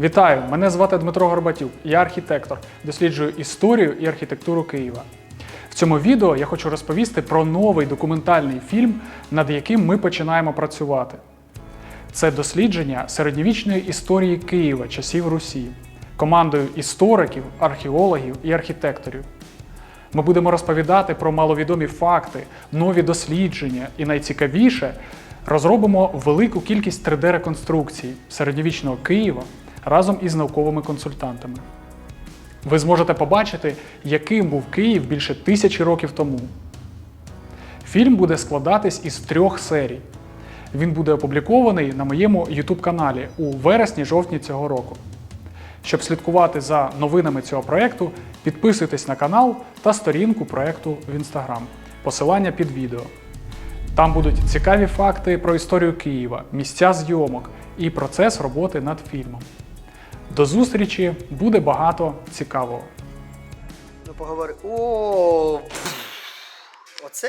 Вітаю! Мене звати Дмитро Горбатюк. Я архітектор, досліджую історію і архітектуру Києва. В цьому відео я хочу розповісти про новий документальний фільм, над яким ми починаємо працювати. Це дослідження середньовічної історії Києва часів Русі командою істориків, археологів і архітекторів. Ми будемо розповідати про маловідомі факти, нові дослідження і найцікавіше розробимо велику кількість 3D-реконструкцій середньовічного Києва разом із науковими консультантами. Ви зможете побачити, яким був Київ більше тисячі років тому. Фільм буде складатись із трьох серій. Він буде опублікований на моєму YouTube каналі у вересні-жовтні цього року. Щоб слідкувати за новинами цього проєкту, підписуйтесь на канал та сторінку проєкту в Instagram. Посилання під відео. Там будуть цікаві факти про історію Києва, місця зйомок і процес роботи над фільмом. До зустрічі буде багато цікавого. Ну поговори. О,